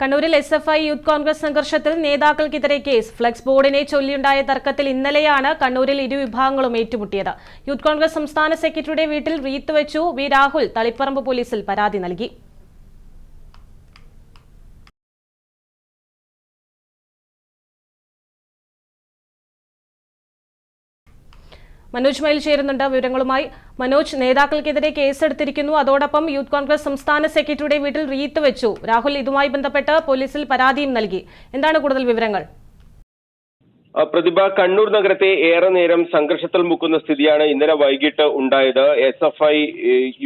കണ്ണൂരിൽ S F I youth Congress സംഘർഷത്തിൽ നേതാക്കൾക്കെതിരെ കേസ്. ഫ്ലെക്സ് ബോർഡിനെ ചൊല്ലിയുണ്ടായ തർക്കത്തിൽ ഇന്നലെയാണ് കണ്ണൂരിൽ ഇരുവിഭാഗങ്ങളും ഏറ്റുമുട്ടിയത്. യൂത്ത് കോൺഗ്രസ് സംസ്ഥാന സെക്രട്ടറിയുടെ വീട്ടിൽ റീത്ത് വെച്ചു. വി രാഹുൽ തളിപ്പറമ്പ് പോലീസിൽ പരാതി നൽകി. മനോജ് മയിൽ ചേരുന്നുണ്ട്. വിവരങ്ങളുമായി മനോജ് നേതാക്കൾക്കെതിരെ കേസെടുത്തിരിക്കുന്നു. അതോടൊപ്പം യൂത്ത് കോൺഗ്രസ് സംസ്ഥാന സെക്രട്ടറിയുടെ വീട്ടിൽ റീത്ത് വെച്ചു. രാഹുൽ ഇതുമായി ബന്ധപ്പെട്ട് പോലീസിൽ പരാതിയും നൽകി. എന്താണ് കൂടുതൽ വിവരങ്ങൾ? പ്രതിഭ കണ്ണൂർ നഗരത്തെ ഏറെ നേരം സംഘർഷത്തിൽ മുക്കുന്ന സ്ഥിതിയാണ് ഇന്നലെ വൈകിട്ട് ഉണ്ടായത്. S F I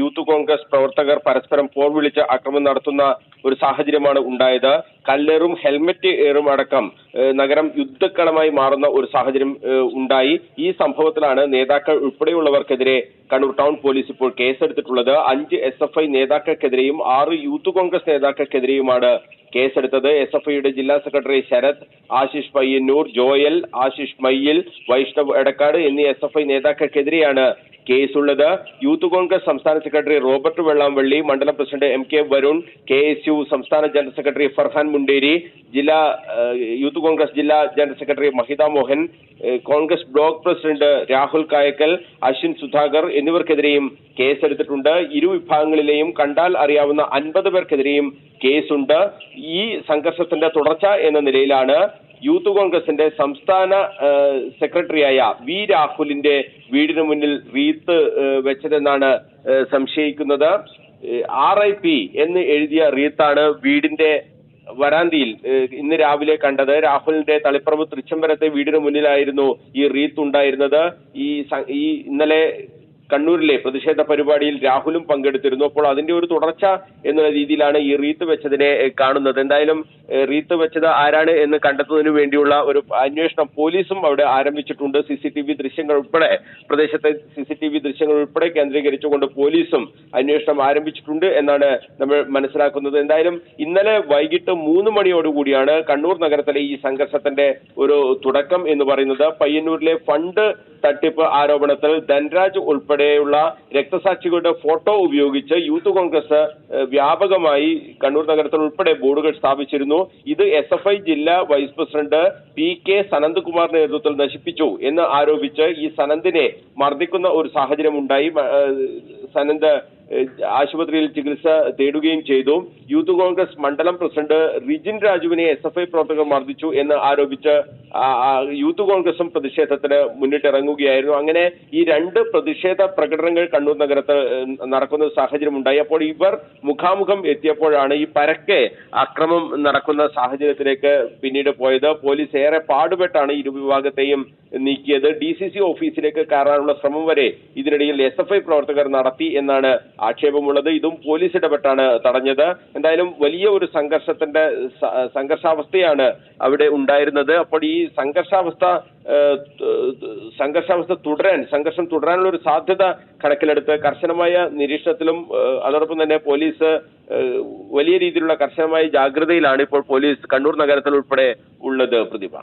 youth Congress പ്രവർത്തകർ പരസ്പരം ഫോൺ വിളിച്ച് ആക്രമണം നടത്തുന്ന ഒരു സാഹചര്യമാണ് ഉണ്ടായത്. കല്ലേറും ഹെൽമറ്റ് ഏറും അടക്കം നഗരം യുദ്ധക്കളമായി മാറുന്ന ഒരു സാഹചര്യം ഉണ്ടായി. ഈ സംഭവത്തിലാണ് നേതാക്കൾ ഉൾപ്പെടെയുള്ളവർക്കെതിരെ കണ്ണൂർ ടൗൺ പോലീസ് ഇപ്പോൾ കേസെടുത്തിട്ടുള്ളത്. അഞ്ച് എസ് എഫ് ഐ നേതാക്കൾക്കെതിരെയും ആറ് യൂത്ത് കോൺഗ്രസ് നേതാക്കൾക്കെതിരെയുമാണ് കേസെടുത്തത്. എസ് എഫ് ഐയുടെ ജില്ലാ സെക്രട്ടറി ശരത് ആശിഷ് പയ്യന്നൂർ ജോയൽ ആശിഷ് മയ്യിൽ വൈഷ്ണവ് എടക്കാട് എന്നീ എസ് എഫ് ഐ നേതാക്കൾക്കെതിരെയാണ് കേസുള്ളത് യൂത്ത് കോൺഗ്രസ് സംസ്ഥാന സെക്രട്ടറി റോബർട്ട് വെള്ളാമ്പള്ളി മണ്ഡലം president M K Varun K S U സംസ്ഥാന ജനറൽ സെക്രട്ടറി ഫർഹാൻ മുണ്ടേരി ജില്ലാ യൂത്ത് കോൺഗ്രസ് ജില്ലാ general secretary Mahitha Mohan Congress block president Rahul Kayakkal Ashwin Sudhakar എന്നിവർക്കെതിരെയും കേസെടുത്തിട്ടുണ്ട്. ഇരു വിഭാഗങ്ങളിലെയും കണ്ടാൽ അറിയാവുന്ന അൻപത് പേർക്കെതിരെയും കേസുണ്ട്. ഈ സംഘർഷത്തിന്റെ തുടർച്ച എന്ന നിലയിലാണ് യൂത്ത് കോൺഗ്രസിന്റെ സംസ്ഥാന സെക്രട്ടറിയായ വി രാഹുലിന്റെ വീടിന് മുന്നിൽ റീത്ത് വെച്ചതെന്നാണ് സംശയിക്കുന്നത്. ആർ ഐ പി എന്ന് എഴുതിയ റീത്താണ് വീടിന്റെ വരാന്തിയിൽ ഇന്ന് രാവിലെ കണ്ടത്. രാഹുലിന്റെ തളിപ്പറമ്പ് തൃച്ചംബരത്തെ വീടിന് മുന്നിലായിരുന്നു ഈ റീത്ത് ഉണ്ടായിരുന്നത്. ഈ ഈ ഇന്നലെ കണ്ണൂരിലെ പ്രതിഷേധ പരിപാടിയിൽ രാഹുലും പങ്കെടുത്തിരുന്നു. അപ്പോൾ അതിന്റെ ഒരു തുടർച്ച എന്ന രീതിയിലാണ് ഈ റീത്ത് വെച്ചതിനെ കാണുന്നത്. എന്തായാലും റീത്ത് വെച്ചത് ആരാണ് എന്ന് കണ്ടെത്തുന്നതിന് വേണ്ടിയുള്ള ഒരു അന്വേഷണം പോലീസും അവിടെ ആരംഭിച്ചിട്ടുണ്ട്. സി സി ടി വി ദൃശ്യങ്ങൾ ഉൾപ്പെടെ പ്രദേശത്തെ സി സി ടി വി ദൃശ്യങ്ങൾ ഉൾപ്പെടെ കേന്ദ്രീകരിച്ചുകൊണ്ട് പോലീസും അന്വേഷണം ആരംഭിച്ചിട്ടുണ്ട് എന്നാണ് നമ്മൾ മനസ്സിലാക്കുന്നത്. എന്തായാലും ഇന്നലെ വൈകിട്ട് മൂന്ന് മണിയോടുകൂടിയാണ് കണ്ണൂർ നഗരത്തിലെ ഈ സംഘർഷത്തിന്റെ ഒരു തുടക്കം എന്ന് പറയുന്നത്. പയ്യന്നൂരിലെ ഫണ്ട് തട്ടിപ്പ് ആരോപണത്തിൽ ധൻരാജ് ഉൾപ്പെടെയുള്ള രക്തസാക്ഷികളുടെ ഫോട്ടോ ഉപയോഗിച്ച് യൂത്ത് കോൺഗ്രസ് വ്യാപകമായി കണ്ണൂർ നഗരത്തിൽ ഉൾപ്പെടെ ബോർഡുകൾ സ്ഥാപിച്ചിരുന്നു. ഇത് എസ് എഫ് ഐ ജില്ലാ വൈസ് പ്രസിഡന്റ് പി കെ സനന്ദ്കുമാറിന്റെ നേതൃത്വത്തിൽ നശിപ്പിച്ചു എന്ന് ആരോപിച്ച് ഈ സനന്ദിനെ മർദ്ദിക്കുന്ന ഒരു സാഹചര്യം ഉണ്ടായി സനന്ത് ആശുപത്രിയിൽ ചികിത്സ തേടുകയും ചെയ്തു. യൂത്ത് കോൺഗ്രസ് മണ്ഡലം പ്രസിഡന്റ് റിജിൻ രാജുവിനെ എസ് എഫ് ഐ പ്രവർത്തകർ മർദ്ദിച്ചു എന്ന് ആരോപിച്ച് യൂത്ത് കോൺഗ്രസും പ്രതിഷേധത്തിന് മുന്നിട്ടിറങ്ങുകയായിരുന്നു. അങ്ങനെ ഈ രണ്ട് പ്രതിഷേധ പ്രകടനങ്ങൾ കണ്ണൂർ നഗരത്ത് നടക്കുന്ന സാഹചര്യം ഉണ്ടായി അപ്പോൾ ഇവർ മുഖാമുഖം എത്തിയപ്പോഴാണ് ഈ പരക്കെ അക്രമം നടക്കുന്ന സാഹചര്യത്തിലേക്ക് പിന്നീട് പോയത്. പോലീസ് ഏറെ പാടുപെട്ടാണ് ഇരുവിഭാഗത്തെയും നീക്കിയത്. ഡി സി സി ഓഫീസിലേക്ക് കയറാനുള്ള ശ്രമം വരെ ഇതിനിടയിൽ എസ് എഫ് ഐ പ്രവർത്തകർ നടത്തി എന്നാണ് ആക്ഷേപമുള്ളത്. ഇതും പോലീസ് ഇടപെട്ടാണ് തടഞ്ഞത്. എന്തായാലും വലിയ ഒരു സംഘർഷത്തിന്റെ സംഘർഷാവസ്ഥയാണ് അവിടെ ഉണ്ടായിരുന്നത്. അപ്പോൾ ഈ സംഘർഷാവസ്ഥ സംഘർഷാവസ്ഥ തുടരാൻ സംഘർഷം തുടരാനുള്ള ഒരു സാധ്യത കണക്കിലെടുത്ത് കർശനമായ നിരീക്ഷണത്തിലും അതോടൊപ്പം തന്നെ പോലീസ് വലിയ രീതിയിലുള്ള കർശനമായ ജാഗ്രതയിലാണ് ഇപ്പോൾ പോലീസ് കണ്ണൂർ നഗരത്തിൽ ഉൾപ്പെടെ ഉള്ളത് പ്രതിഭ.